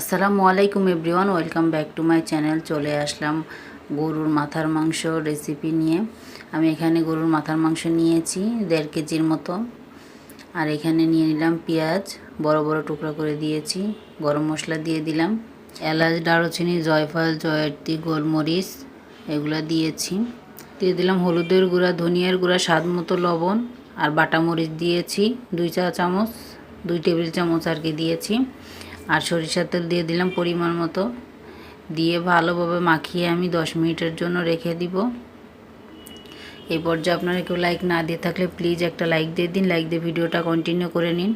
আসসালামু আলাইকুম everyone, welcome back to my channel. চলে আসলাম গরুর মাথার মাংস রেসিপি নিয়ে। আমি এখানে গরুর মাথার মাংস নিয়েছি, দেড় কেজির মতো। আর এখানে নিয়ে নিলাম পেঁয়াজ, বড় বড় টুকরা করে দিয়েছি, গরম মশলা দিয়ে দিলাম। এলাচ, দারুচিনি, জয়ফল, জয়ত্রী, গোলমরিচ, এগুলো দিয়েছি। দিয়ে দিলাম হলুদের গুঁড়া, ধনিয়ার গুঁড়া, স্বাদ মতো লবণ আর বাটা মরিচ দিয়েছি, দুই চা চামচ, দুই টেবিল চামচ আর কি দিয়েছি। আর সরিষার তেল দিয়ে দিলাম পরিমাণ মতো। দিয়ে ভালোভাবে মাখিয়ে আমি দশ মিনিটের জন্য রেখে দিব। এই পর্যায়ে আপনারা কেউ লাইক না দিয়ে থাকলে প্লিজ একটা লাইক দিয়ে দিন লাইক দিয়ে ভিডিওটা কন্টিনিউ করে নিন।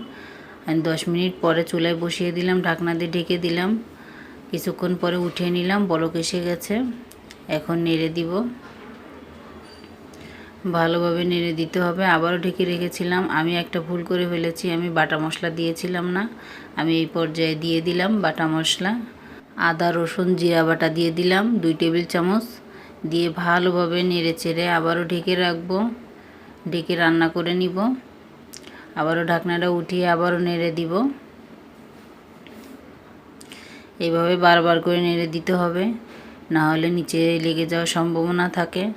আমি দশ মিনিট পরে চুলায় বসিয়ে দিলাম, ঢাকনা দিয়ে ঢেকে দিলাম। কিছুক্ষণ পরে উঠিয়ে নিলাম, বলক এসে গেছে। এখন নেড়ে দিব। ভালোভাবে নেড়ে দিতে হবে। আবারও ঢেকে রেখেছিলাম। আমি একটা ভুল করে ফেলেছি। আমি বাটা মশলা দিয়েছিলাম না। আমি এই পর্যায়ে দিয়ে দিলাম বাটা মশলা। আদা, রসুন, জিরা বাটা দিয়ে দিলাম দুই টেবিল চামচ। দিয়ে ভালোভাবে নেড়ে চেড়ে আবারও ঢেকে রাখব। ঢেকে রান্না করে নিব। আবারও ঢাকনাটা উঠিয়ে আবারও নেড়ে দিব। এইভাবে বারবার করে নেড়ে দিতে হবে। না হলে নিচে লেগে যাওয়ার সম্ভাবনা থাকে।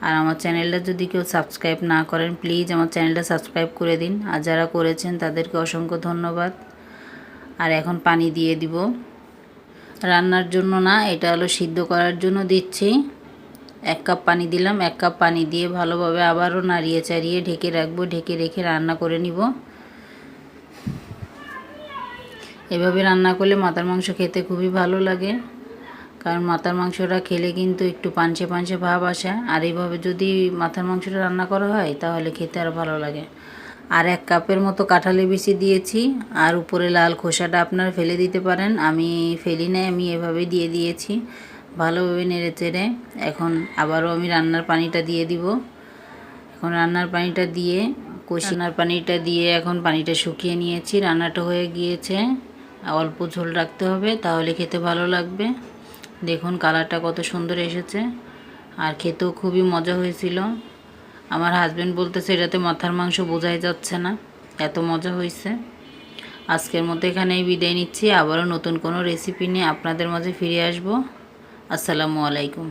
আর আমার চ্যানেলটা যদি কেউ সাবস্ক্রাইব না করেন, প্লিজ আমার চ্যানেলটা সাবস্ক্রাইব করে দিন। আর যারা করেছেন, তাদেরকে অসংখ্য ধন্যবাদ। আর এখন পানি দিয়ে দিব। রান্নার জন্য না, এটা হলো সিদ্ধ করার জন্য দিচ্ছি। এক কাপ পানি দিলাম, এক কাপ পানি দিয়ে ভালোভাবে আবারও নাড়িয়ে চাড়িয়ে ঢেকে রাখব, ঢেকে রেখে রান্না করে নিব। এভাবে রান্না করলে মাথার মাংস খেতে খুবই ভালো লাগে। কারণ মাথার মাংসটা খেলে কিন্তু একটু পাঞ্চে পাঞ্চে ভাব আসে। আর এইভাবে যদি মাথার মাংসটা রান্না করা হয়, তাহলে খেতে আরও ভালো লাগে। আর এক কাপের মতো কাঁঠালি বিচি দিয়েছি, আর উপরে লাল খোসাটা আপনার ফেলে দিতে পারেন। আমি ফেলি নাই, আমি এভাবে দিয়ে দিয়েছি। ভালোভাবে নেড়ে চেড়ে। এখন আবারও আমি রান্নার পানিটা দিয়ে দিব। এখন রান্নার পানিটা দিয়ে, কষিনার পানিটা দিয়ে এখন পানিটা শুকিয়ে নিয়েছি। রান্নাটা হয়ে গিয়েছে। অল্প ঝোল রাখতে হবে, তাহলে খেতে ভালো লাগবে। দেখুন কালারটা কত সুন্দর এসেছে। আর খেতেও খুবই মজা হয়েছিল। আমার হাজব্যান্ড বলতেছে এটাতে মাথার মাংস বোঝাই যাচ্ছে না। এত মজা হয়েছে। আজকের মতো এখানেই বিদায় নিচ্ছি। আবারও নতুন কোনো রেসিপি নিয়ে আপনাদের মাঝে ফিরে আসব। আসসালামু আলাইকুম।